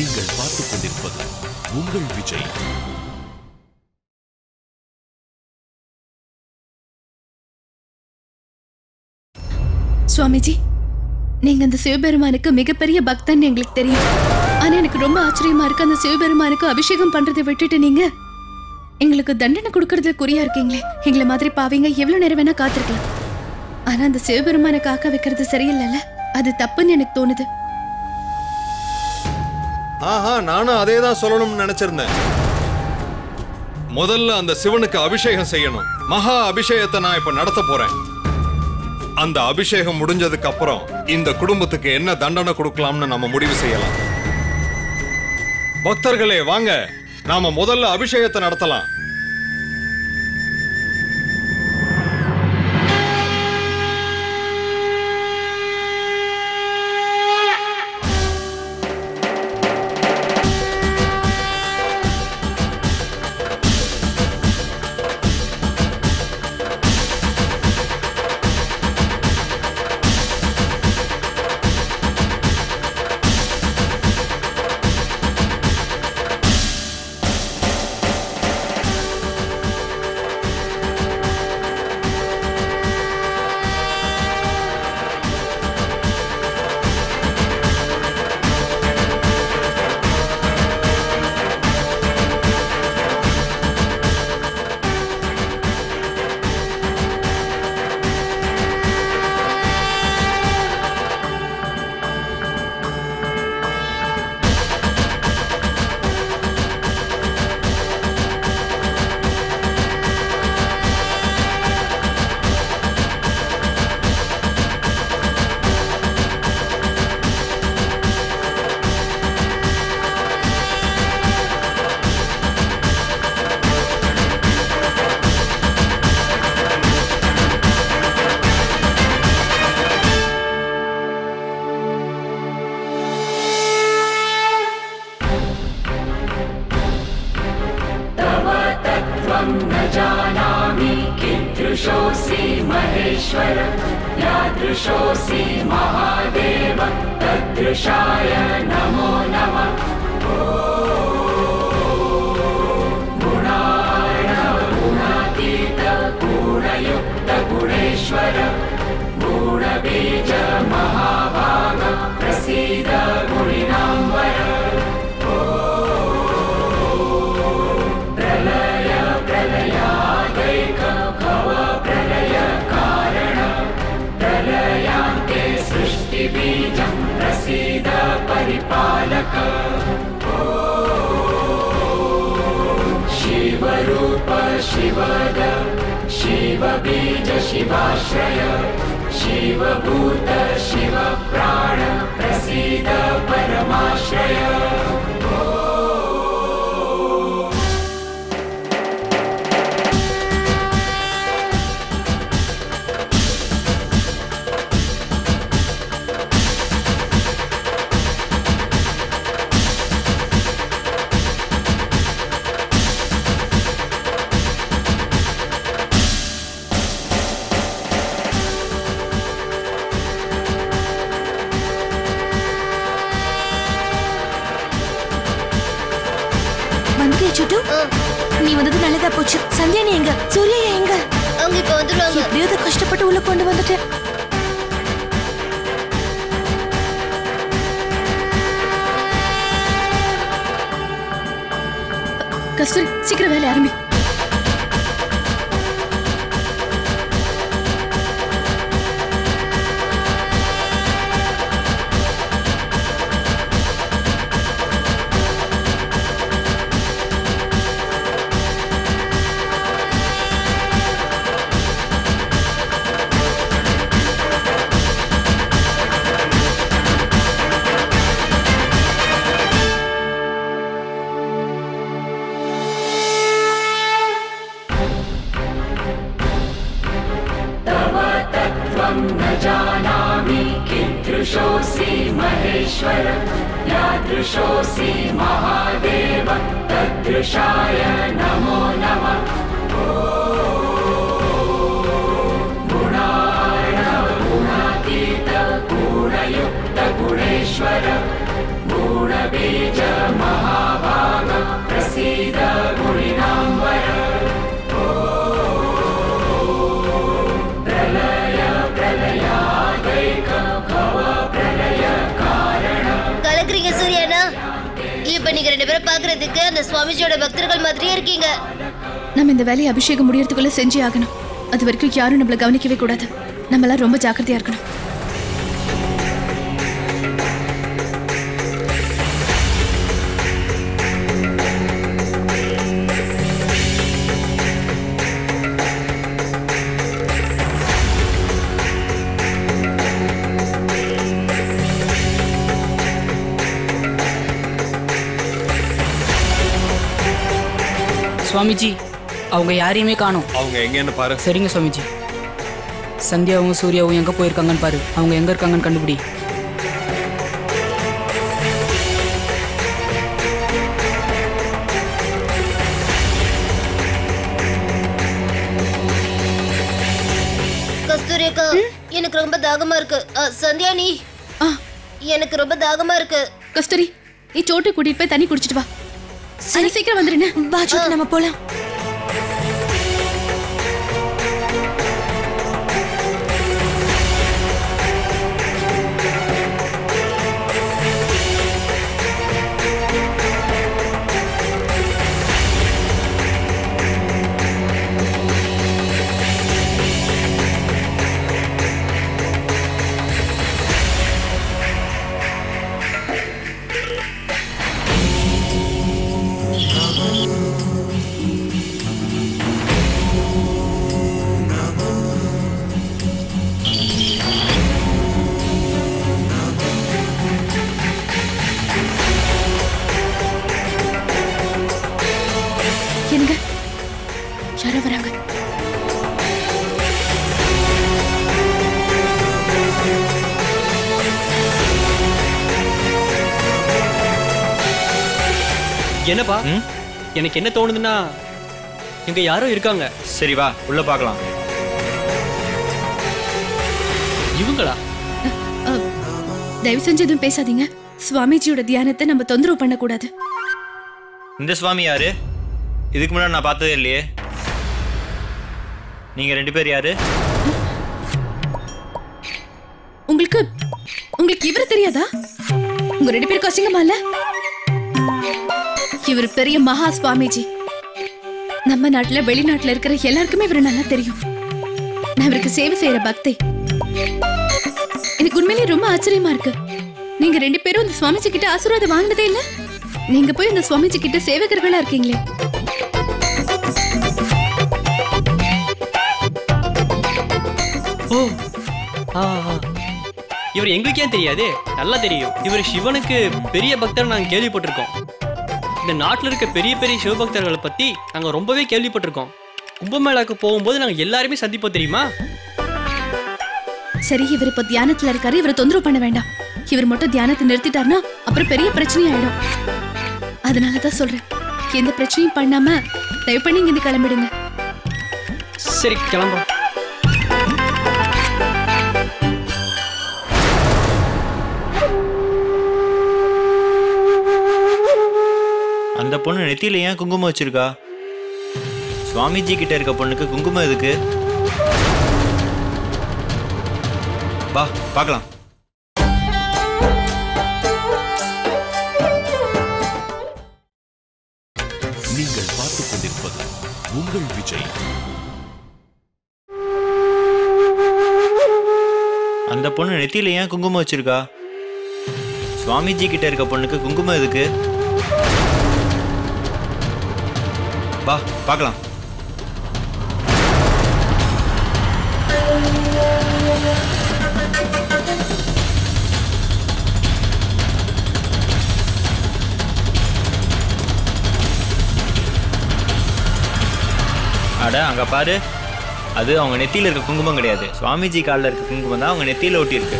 நீங்கள் பார்த்துக் கொண்டிருப்பது உங்கள் விஜய். சுவாமிஜி நீங்க அந்த சிவபெருமானுக்கு மிகப்பெரிய பக்தன் எங்களுக்கு தெரியும். ஆனா எனக்கு ரொம்ப ஆச்சரியமா இருக்கு அந்த சிவபெருமானுக்கு அபிஷேகம் பண்றதை விட்டுட்டு நீங்க. எங்களுக்கு தண்டனை கொடுக்கறதுல குறியா இருக்கீங்களே. எங்களை மாதிரி பாவீங்க எவ்வளவு நேரம் வேணா காத்திருக்கலாம். ஆனா அந்த சிவபெருமானை காக்க வைக்கிறது சரியில்லைல்ல? அது தப்புன்னு எனக்கு தோணுது. ஆஹா நானும் அதே தான் சொல்லணும்னு நினைச்சிருந்தேன். முதல்ல அந்த சிவனுக்கு அபிஷேகம் செய்யணும். மகா அபிஷேகத்தை நான் இப்ப நடத்த போறேன். அந்த அபிஷேகம் முடிஞ்சதுக்கு அப்புறம் இந்த குடும்பத்துக்கு என்ன தண்டனை கொடுக்கலாம்னு நம்ம முடிவு செய்யலாம். பக்தர்களே வாங்க. நாம முதல்ல அபிஷேகத்தை நடத்தலாம். शिवद शिवबीज शिवाश्रय शिवभूत शिवप्राण प्रसीद परमाश्रय। கஸ்தூரி சீக்கிரம் வேலை ஆரம்பி. शौस्री महेश्वर यादृशोऽसि महादेव तदृशाय नमो नमः। இப்போ நீங்க ரெண்டு பேரும் பாக்குறதுக்கு அந்த சுவாமிஜியோட பக்தர்கள் மாதிரியே இருக்கீங்க. நம்ம இந்த வேலையை அபிஷேகம் முடியறதுக்குள்ள செஞ்சே ஆகணும். அது வரைக்கும் யாரும் நம்மள கவனிக்கவே கூடாது. நம்மளாம் ரொம்ப ஜாக்கிரதையா இருக்கணும். சுவாமிஜி அவங்க யாரையுமே காணோம். அவங்க எங்கன்னு பாரு. சரிங்க சுவாமிஜி. சந்தியாவும் சூர்யாவும் எங்க போயிருக்காங்கன்னு பாரு. அவங்க எங்க இருக்காங்கன்னு கண்டுபிடி. கஸ்தூரி அக்கா எனக்கு ரொம்ப தாகமா இருக்கு. சந்தியா நீ? ஆ. எனக்கு ரொம்ப தாகமா இருக்கு. கஸ்தூரி நீ சோட்டு கூட்டிட்டு போய் தண்ணி குடிச்சிட்டு வா. சீக்கிரம் வந்துருன்னு வா நம்ம போலாம். என்னப்பா? எனக்கு என்ன தோணுதுன்னா இங்க யாரோ இருக்காங்க. சரி வா உள்ள பார்க்கலாம் இவங்களா? தயவு செஞ்சு எதுவும் பேசாதீங்க. சுவாமிஜியோட தியானத்தை நம்ம தொந்தரவு பண்ணக்கூடாது. இந்த சுவாமி யாரு? இதுக்கு முன்னாடி நான் பார்த்ததே இல்லையே. நீங்க ரெண்டு பேர் யாரு? உங்களுக்கு உங்களுக்கு இவரு தெரியாதா? உங்க ரெண்டு பேருக்கு அசிங்கமா இல்ல? இவர் பெரிய மகா சுவாமிஜி. நம்ம நாட்டுல வெளிநாட்டுல இருக்கிற எல்லாருக்குமே இவர் நல்லா தெரியும். நான் இவருக்கு சேவை செய்யற பக்தி. எனக்கு உண்மையிலேயே ரொம்ப ஆச்சரியமா இருக்கு. நீங்க ரெண்டு பேரும் இந்த சுவாமிஜி கிட்ட ஆசீர்வாதம் வாங்கினதே இல்ல? நீங்க போய் இந்த சுவாமிஜி கிட்ட சேவகர்களா இருக்கீங்களே. ஓ ஆ ஆ. இவர் எங்களுக்கே தெரியாது. நல்லா தெரியும். இவர் சிவனுக்கு பெரிய பக்தர் நாங்க கேள்விப்பட்டிருக்கோம். இந்த நாட்டில் இருக்க பெரிய பெரிய சிவபக்தர்களை பத்தி நாங்க ரொம்பவே கேள்விப்பட்டிருக்கோம். கும்பமேளாக்கு போகும்போது நாங்க எல்லாருமே சந்திப்போம் தெரியுமா? சரி இவர் இப்ப தியானத்துல இருக்காரு இவரை தொந்தரவு பண்ண வேண்டாம். இவர் மட்டும் தியானத்தை நிறுத்திட்டாருன்னா அப்புறம் பெரிய பிரச்சனை ஆயிடும் அதனாலதான் சொல்றேன். எந்த பிரச்சனையும் பண்ணாம தயவு பண்ணி இங்க இருந்து கிளம்பிடுங்க. சரி கிளம்புறோம். பொண்ணு நெத்தியில ஏன் குங்குமம் வச்சிருக்கா? சுவாமிஜி கிட்ட இருக்க பொண்ணுக்கு குங்குமம் எதுக்கு? வா பார்க்கலாம். நீங்கள் பார்த்துக் கொண்டிருப்பது உங்கள் விஜய். அந்த பொண்ணு நெத்தியில ஏன் குங்குமம் வச்சிருக்கா? சுவாமிஜி கிட்ட இருக்க பொண்ணுக்கு குங்குமம் எதுக்கு? வா பார்க்கலாம். அட அங்க பாரு. அது அவங்க நெத்தியில் இருக்க குங்குமம் கிடையாது. சுவாமிஜி காலில் இருக்க குங்குமம் தான் அவங்க நெத்தியில் ஒட்டி இருக்கு.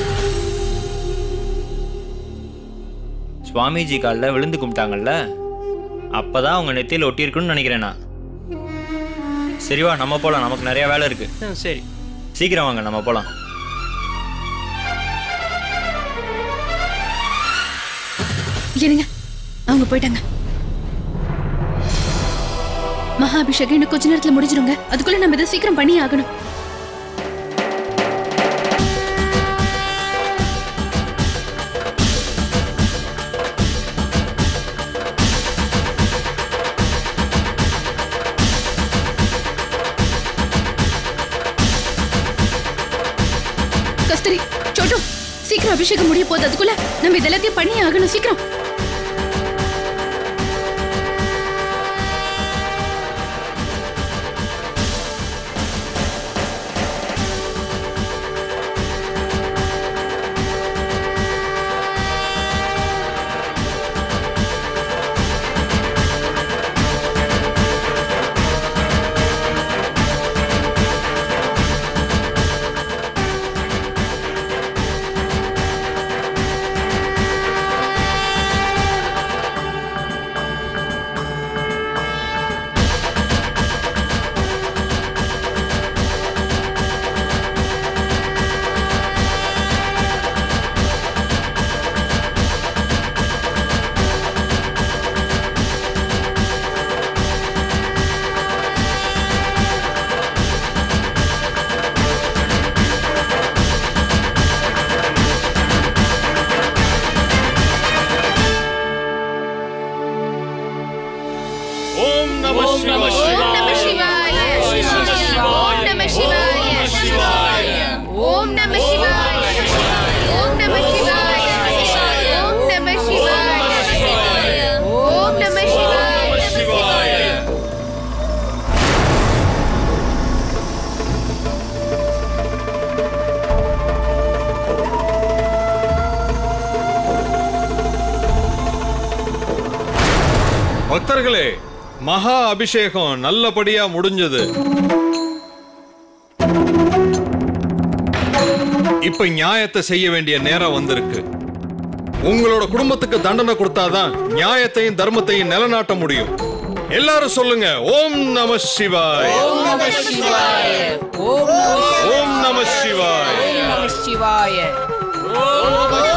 சுவாமிஜி காலில் விழுந்து கும்பிட்டாங்கல்ல? அப்பதான் அவங்க நெத்தியில ஒட்டி இருக்குன்னு நினைக்கிறேன் நான். சரி வா நம்ம போலாம். நமக்கு நிறைய வேலை இருக்கு. சரி. சீக்கிரம் வாங்க நம்ம போலாம். என்னங்க? அவங்க போயிட்டாங்க. மகாபிஷேகம் இன்னும் கொஞ்ச நேரத்துல முடிஞ்சிருங்க. அதுக்குள்ள நம்ம இதை சீக்கிரம் பண்ணி ஆகணும். அபிஷேகம் முடிய போது அதுக்குள்ள நம்ம இதெல்லாத்தையும் பண்ணி ஆகணும் சீக்கிரம். பக்தர்களே மகா அபிஷேகம் நல்லபடியா முடிஞ்சது. இப்ப நியாயத்தை செய்ய வேண்டிய நேரம் வந்திருக்கு. உங்களோட குடும்பத்துக்கு தண்டனை கொடுத்தாதான் நியாயத்தையும் தர்மத்தையும் நிலநாட்ட முடியும். எல்லாரும் சொல்லுங்க ஓம் நம சிவாய். ஓம் நம சிவாய. ஓம் ஓம் நம சிவாய். நம சிவாய. ஓம் நம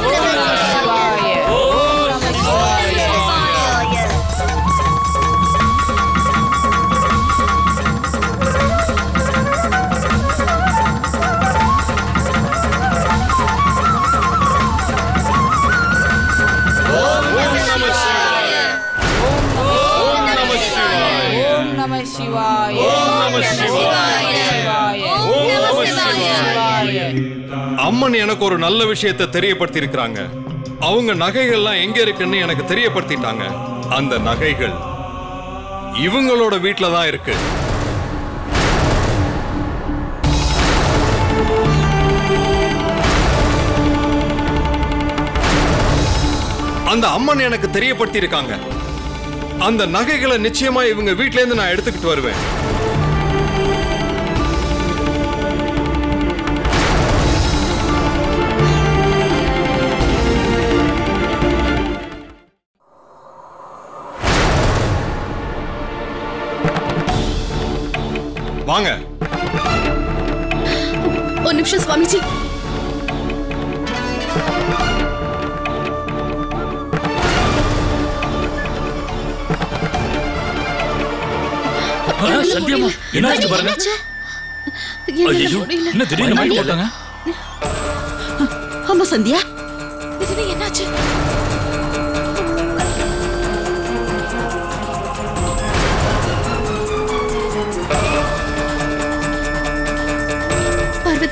அம்மன் எனக்கு ஒரு நல்ல விஷயத்தை தெரியப்படுத்தி இருக்கிறாங்க அவங்க நகைகள்லாம் எங்க இருக்குன்னு எனக்கு தெரியப்படுத்திட்டாங்க. அந்த நகைகள் இவங்களோட வீட்ல தான் இருக்கு. அந்த அம்மன் எனக்கு தெரியப்படுத்தி இருக்காங்க அந்த நகைகளை நிச்சயமா இவங்க வீட்டிலேருந்து இருந்து நான் எடுத்துக்கிட்டு வருவேன். வாங்க. ஒரு நிமிஷம் சுவாமிஜி. சத்தியமா. என்னாச்சு பாருங்க. ஐயோ. என்ன திடீர்னு மைக் போட்டாங்க ஆமா சந்தியா. என்னாச்சு?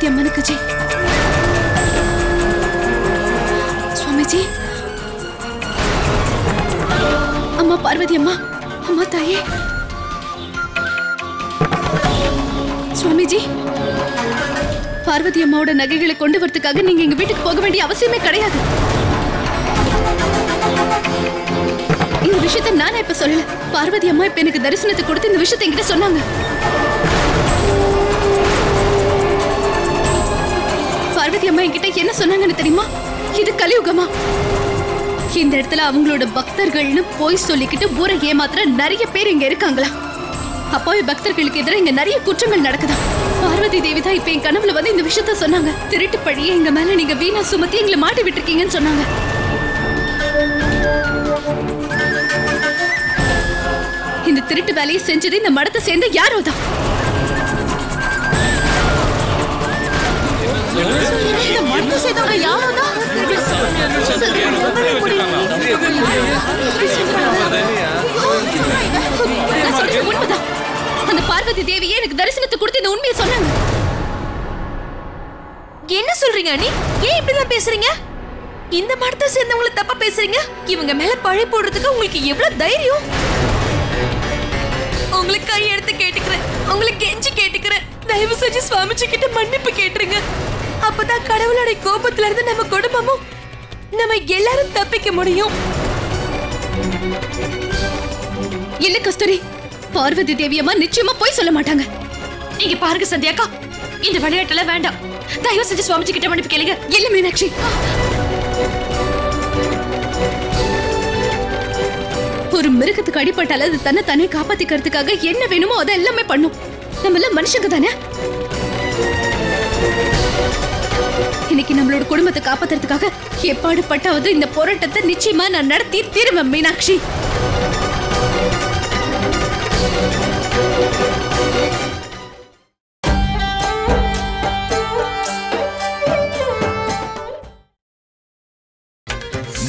பார்வதி அம்மனுக்கு ஜெய். சுவாமிஜி. அம்மா பார்வதி அம்மா அம்மா தாயே. சுவாமிஜி பார்வதி அம்மாவோட நகைகளை கொண்டு வரதுக்காக நீங்க எங்க வீட்டுக்கு போக வேண்டிய அவசியமே கிடையாது. இந்த விஷயத்தை நானே இப்ப சொல்லல. பார்வதி அம்மா இப்ப எனக்கு தரிசனத்தை கொடுத்து இந்த விஷயத்தை என்கிட்ட சொன்னாங்க. பார்வதி அம்மா என்கிட்ட என்ன சொன்னாங்கன்னு தெரியுமா? இது கலியுகமா? இந்த இடத்துல அவங்களோட பக்தர்கள்னு போய் சொல்லிக்கிட்டு ஊரை ஏமாத்துற நிறைய பேர் இங்க இருக்காங்களா? அப்பாவி பக்தர்களுக்கு எதிராக இங்க நிறைய குற்றங்கள் நடக்குதா? பார்வதி தேவி தான் இப்ப என் கனவுல வந்து இந்த விஷயத்த சொன்னாங்க. திருட்டு பழியே எங்க மேல நீங்க வீணா சுமத்தி எங்களை மாட்டி விட்டுருக்கீங்கன்னு சொன்னாங்க. இந்த திருட்டு வேலையை செஞ்சது இந்த மடத்தை சேர்ந்த யாரோ தான் அந்த தேவியே எனக்கு தரிசனத்தை கொடுத்து இந்த உண்மையை சொன்னாங்க என்ன சொல்றீங்க நீ ஏன் இப்படிலாம் பேசுறீங்க? இந்த மடத்தை சேர்ந்தவங்களை தப்பா பேசுறீங்க? இவங்க மேல பழி போடுறதுக்கு உங்களுக்கு எவ்வளவு தைரியம்? உங்களுக்கு கை எடுத்து கேட்டுக்கிறேன். உங்களுக்கு கெஞ்சி கேட்டுக்கிறேன். தயவு செஞ்சு சுவாமிஜி கிட்ட மன்னிப்பு கேட்டுருங்க. அப்பதான் கடவுளுடைய கோபத்துல இருந்து நம்ம குடும்பமும் நம்ம எல்லாரும் தப்பிக்க முடியும். இல்ல கஸ்தூரி. பார்வதி தேவி அம்மா நிச்சயமா போய் சொல்ல மாட்டாங்க. நீங்க பாருங்க சந்தியாக்கா இந்த விளையாட்டுல வேண்டாம். தயவு செஞ்சு சுவாமிஜி கிட்ட மன்னிப்பு கேளுங்க. இல்ல மீனாட்சி. ஒரு மிருகத்துக்கு அடிபட்டால அது தன்னை தானே காப்பாத்திக்கிறதுக்காக என்ன வேணுமோ அதை எல்லாமே பண்ணும். நம்ம எல்லாம் மனுஷங்க தானே? இன்னைக்கு நம்மளோட குடும்பத்தை காப்பாத்துறதுக்காக எப்பாடு பட்டாவது இந்த போராட்டத்தை நிச்சயமா நான் நடத்தி தீருவேன் மீனாட்சி.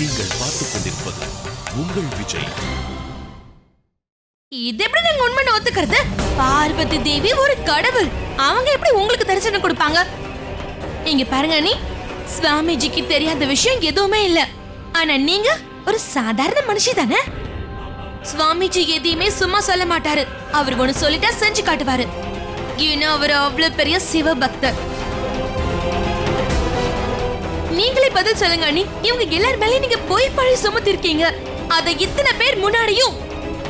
நீங்கள் பார்த்துக் கொண்டிருப்பது உங்கள் விஜய். இது எப்படி நீங்க உண்மை ஒத்துக்கிறது? பார்வதி தேவி ஒரு கடவுள். அவங்க எப்படி உங்களுக்கு தரிசனம் கொடுப்பாங்க? இங்க பாருங்க நீ சுவாமிஜிக்கு தெரியாத விஷயம் எதுவுமே இல்ல. ஆனா நீங்க ஒரு சாதாரண மனுஷி தானே? சுவாமிஜி எதையுமே சும்மா சொல்ல மாட்டாரு. அவர் ஒண்ணு சொல்லிட்டா செஞ்சு காட்டுவாரு. ஏன்னா அவர் அவ்வளவு பெரிய சிவ பக்தர் நீங்களே பதில் சொல்லுங்க அண்ணி. இவங்க எல்லார் மேலயும் நீங்க பொய் பழி சுமத்திருக்கீங்க. அதை இத்தனை பேர் முன்னாடியும்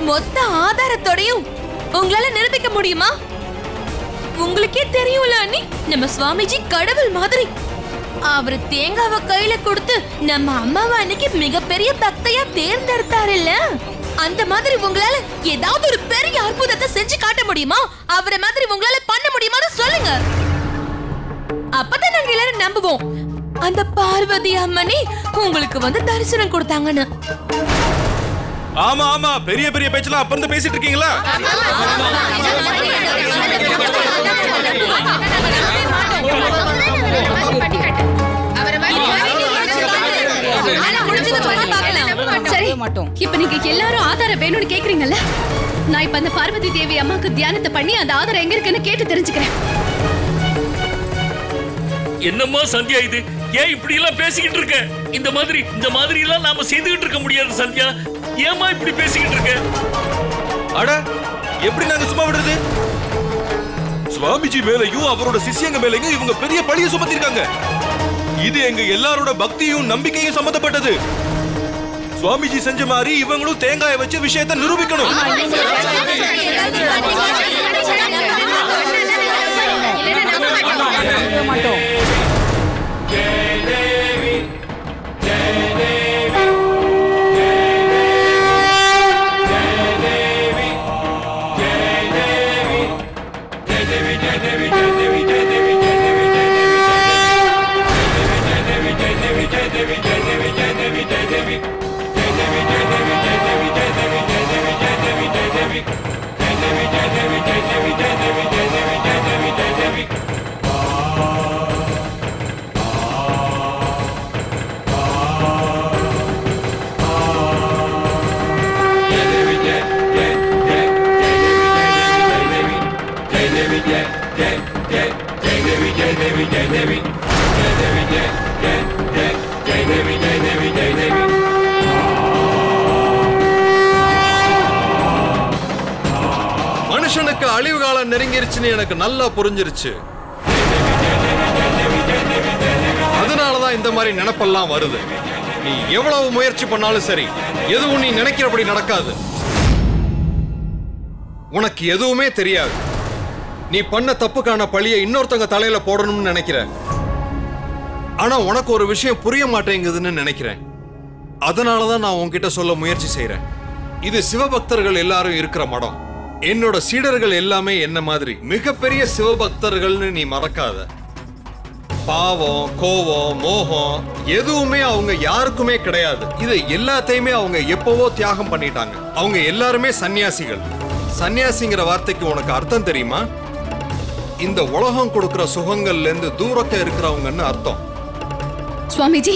மொத்த ஆதாரத்தோடையும் உங்களால நிரூபிக்க முடியுமா? உங்களுக்கே தெரியும்ல அண்ணி. நம்ம சுவாமிஜி கடவுள் மாதிரி. அவர் தேங்காவை கையில கொடுத்து நம்ம அம்மாவை அன்னைக்கு மிகப்பெரிய பக்தையா தேர்ந்தெடுத்தாருல்ல. அந்த மாதிரி உங்களால ஏதாவது ஒரு பெரிய அற்புதத்தை செஞ்சு காட்ட முடியுமா? அவரை மாதிரி உங்களால பண்ண முடியுமான்னு சொல்லுங்க. அப்பதான் நாங்க எல்லாரும் நம்புவோம். அந்த பார்வதி அம்மனி உங்களுக்கு வந்து தரிசனம் கொடுத்தாங்கன்னு. ஆமா ஆமா. பெரிய பெரிய பேச்செல்லாம் அப்ப இருந்து பேசிட்டு இருக்கீங்களா? சரி இப்ப நீங்க எல்லாரும் ஆதாரம் வேணும்னு கேக்குறீங்கல்ல? நான் இப்ப அந்த பார்வதி தேவி அம்மாக்கு தியானத்தை பண்ணி அந்த ஆதாரம் எங்க இருக்குன்னு கேட்டு தெரிஞ்சுக்கிறேன். என்னம்மா சந்தியா இது? ஏன் இப்படி எல்லாம் பேசிக்கிட்டு இருக்க இந்த மாதிரி இந்த மாதிரி எல்லாம் நாம செய்துகிட்டு இருக்க முடியாது சந்தியா ஏமா இப்படி பேசிக்கிட்டு இருக்க அட எப்படி நாங்க சும்மா விடுறது சுவாமிஜி மேலையும் அவரோட சிஷ்யங்க மேலையும் இவங்க பெரிய பழிய சுமத்திருக்காங்க இது எங்க எல்லாரோட பக்தியும் நம்பிக்கையும் சம்பந்தப்பட்டது சுவாமிஜி செஞ்ச மாதிரி இவங்களும் தேங்காயை வச்சு விஷயத்தை நிரூபிக்கணும் மனுஷனுக்கு அழிவு காலம் நெருங்கிருச்சுன்னு எனக்கு நல்லா புரிஞ்சிருச்சு. அதனாலதான் இந்த மாதிரி நினைப்பெல்லாம் வருது. நீ எவ்வளவு முயற்சி பண்ணாலும் சரி எதுவும் நீ நினைக்கிறபடி நடக்காது. உனக்கு எதுவுமே தெரியாது. நீ பண்ண தப்புக்கான பழியை இன்னொருத்தங்க தலையில போடணும்னு நினைக்கிற ஆனா உனக்கு ஒரு விஷயம் புரிய மாட்டேங்குதுன்னு நினைக்கிறேன். அதனாலதான் நான் உன்கிட்ட சொல்ல முயற்சி செய்யறேன் இது சிவபக்தர்கள் எல்லாரும் இருக்கிற மடம். என்னோட சீடர்கள் எல்லாமே என்ன மாதிரி மிகப்பெரிய சிவபக்தர்கள்னு நீ மறக்காத. பாவம் கோவம் மோகம் எதுவுமே அவங்க யாருக்குமே கிடையாது. இது எல்லாத்தையுமே அவங்க எப்பவோ தியாகம் பண்ணிட்டாங்க. அவங்க எல்லாருமே சன்னியாசிகள். சன்னியாசிங்கிற வார்த்தைக்கு உனக்கு அர்த்தம் தெரியுமா? இந்த உலகம் கொடுக்கிற சுகங்கள்ல இருந்து தூரத்தை இருக்கிறவங்கன்னு அர்த்தம். சுவாமிஜி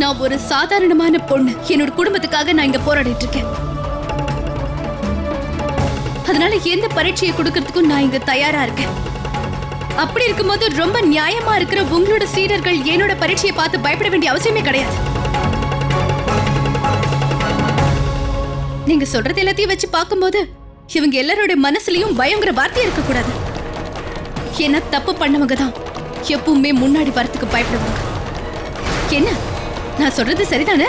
நான் ஒரு சாதாரணமான பொண்ணு. என்னோட குடும்பத்துக்காக நான் இங்க போராடிட்டு இருக்கேன் அதனால எந்த பரீட்சையை கொடுக்கறதுக்கும் நான் இங்க தயாரா இருக்கேன். அப்படி இருக்கும்போது ரொம்ப நியாயமா இருக்கிற உங்களோட சீடர்கள் என்னோட பரீட்சையை பார்த்து பயப்பட வேண்டிய அவசியமே கிடையாது. நீங்க சொல்றது எல்லாத்தையும் வச்சு பார்க்கும்போது இவங்க எல்லாரோட மனசுலயும் பயங்கர வார்த்தை இருக்கக்கூடாது. என்ன தப்பு பண்ணவங்க தான். எப்பவுமே முன்னாடி வரத்துக்கு பயப்படுவாங்க. என்ன? நான் சொல்றது சரிதானே?